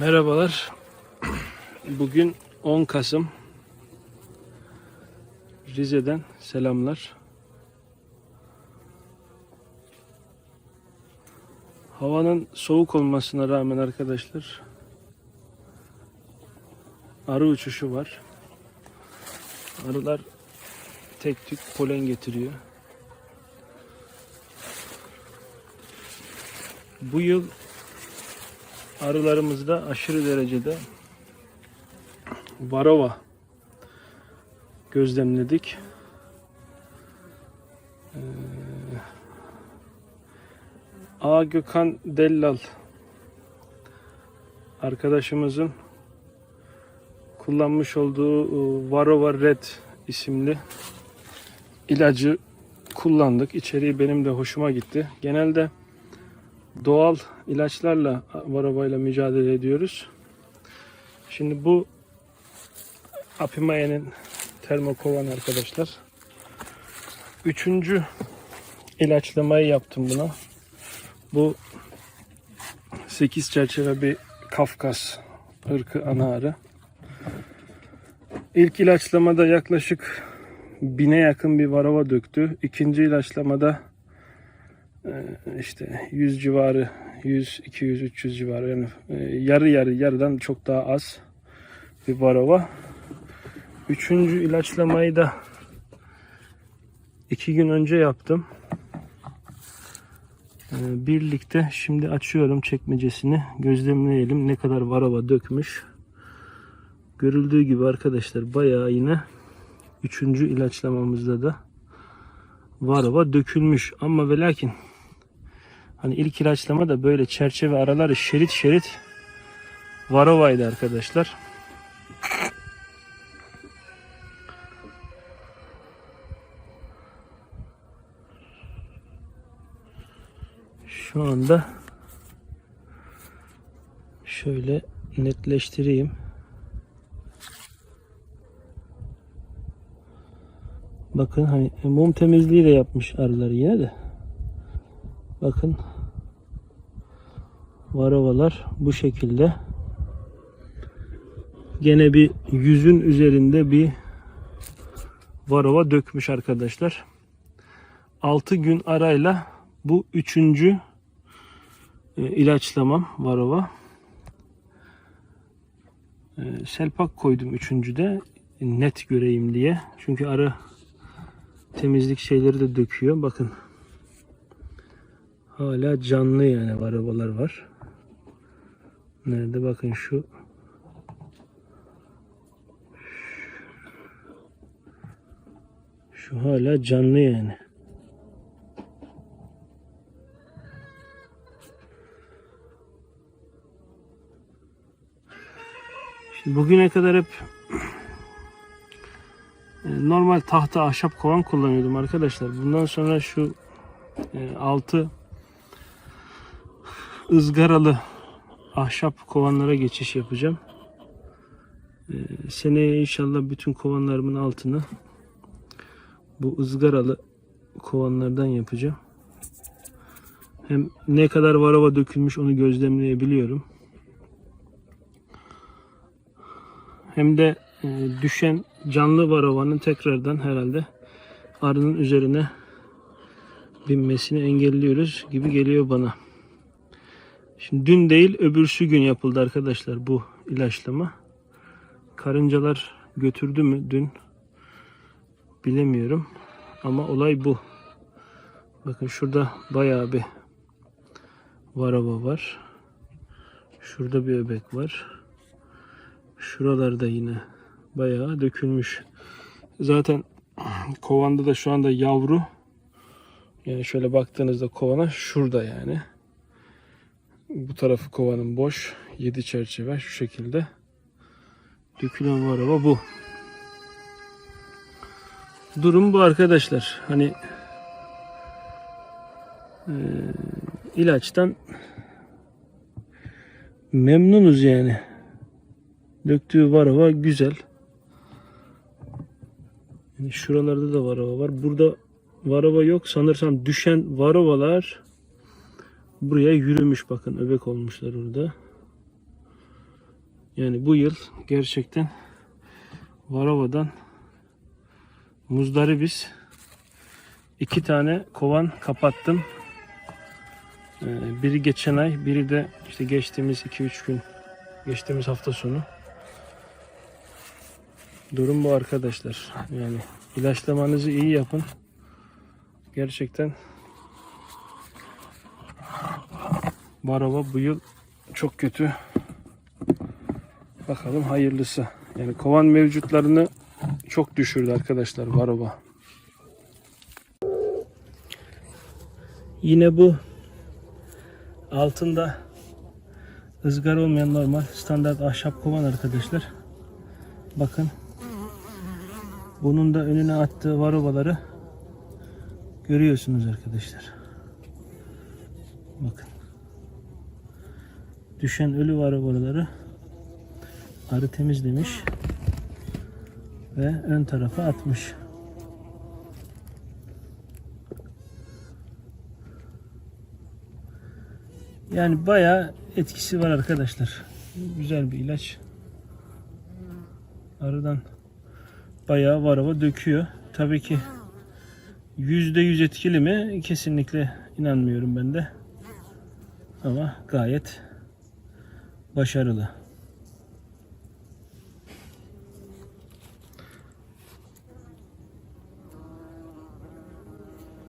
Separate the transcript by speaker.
Speaker 1: Merhabalar. Bugün 10 Kasım. Rize'den selamlar. Havanın soğuk olmasına rağmen arkadaşlar arı uçuşu var. Arılar tek tük polen getiriyor. Bu yıl arılarımızda aşırı derecede varova gözlemledik. Ee, A. Gökhan Dellal arkadaşımızın kullanmış olduğu e, Varova Red isimli ilacı kullandık. İçeriği benim de hoşuma gitti. Genelde doğal ilaçlarla varobayla mücadele ediyoruz. Şimdi bu Apimaye'nin termokovan arkadaşlar. Üçüncü ilaçlamayı yaptım buna. Bu 8 çerçeve bir Kafkas ırkı ana arı. İlk ilaçlamada yaklaşık bine yakın bir varova döktü. İkinci ilaçlamada işte 100 civarı 100 200 300 civarı yani e, yarı yarı yarıdan çok daha az bir varova. Üçüncü ilaçlamayı da iki gün önce yaptım. Ee, Birlikte şimdi açıyorum çekmecesini gözlemleyelim ne kadar varova dökmüş. Görüldüğü gibi arkadaşlar bayağı yine üçüncü ilaçlamamızda da varova dökülmüş ama ve lakin hani ilk ilaçlama da böyle çerçeve araları şerit şerit varovaydı arkadaşlar. Şu anda şöyle netleştireyim. Bakın hani mum temizliği de yapmış arılar yine de. Bakın varovalar bu şekilde. Gene bir yüzün üzerinde bir varova dökmüş arkadaşlar. 6 gün arayla bu üçüncü e, ilaçlamam varova. E, selpak koydum üçüncüde net göreyim diye. Çünkü arı temizlik şeyleri de döküyor. Bakın. Hala canlı yani arabalar var. Nerede bakın şu şu hala canlı yani. Şimdi bugüne kadar hep e, normal tahta ahşap kovan kullanıyordum arkadaşlar. Bundan sonra şu e, altı ızgaralı ahşap kovanlara geçiş yapacağım. E, seneye inşallah bütün kovanlarımın altını bu ızgaralı kovanlardan yapacağım. Hem ne kadar varova dökülmüş onu gözlemleyebiliyorum. Hem de e, düşen canlı varovanın tekrardan herhalde arının üzerine binmesini engelliyoruz gibi geliyor bana. Şimdi dün değil öbürsü gün yapıldı arkadaşlar bu ilaçlama. Karıncalar götürdü mü dün bilemiyorum ama olay bu. Bakın şurada bayağı bir varava var. Şurada bir öbek var. Şuralarda yine bayağı dökülmüş. Zaten kovanda da şu anda yavru. Yani şöyle baktığınızda kovana şurada yani. Bu tarafı kovanın boş. 7 çerçeve şu şekilde. Dökülen var ama bu. Durum bu arkadaşlar. Hani e, ilaçtan memnunuz yani. Döktüğü varava güzel. Yani şuralarda da varava var. Burada varava yok. Sanırsam düşen varavalar buraya yürümüş. Bakın öbek olmuşlar orada. Yani bu yıl gerçekten Varova'dan muzdaribiz. İki tane kovan kapattım. Ee, biri geçen ay, biri de işte geçtiğimiz 2-3 gün, geçtiğimiz hafta sonu. Durum bu arkadaşlar. Yani ilaçlamanızı iyi yapın. Gerçekten Varova bu yıl çok kötü. Bakalım hayırlısı. Yani kovan mevcutlarını çok düşürdü arkadaşlar Varova. Yine bu altında ızgara olmayan normal standart ahşap kovan arkadaşlar. Bakın. Bunun da önüne attığı varovaları görüyorsunuz arkadaşlar. Bakın. Düşen ölü varovaları arı temizlemiş ve ön tarafa atmış. Yani bayağı etkisi var arkadaşlar. Güzel bir ilaç. Arıdan bayağı varava döküyor. Tabii ki yüzde yüz etkili mi? Kesinlikle inanmıyorum ben de. Ama gayet başarılı.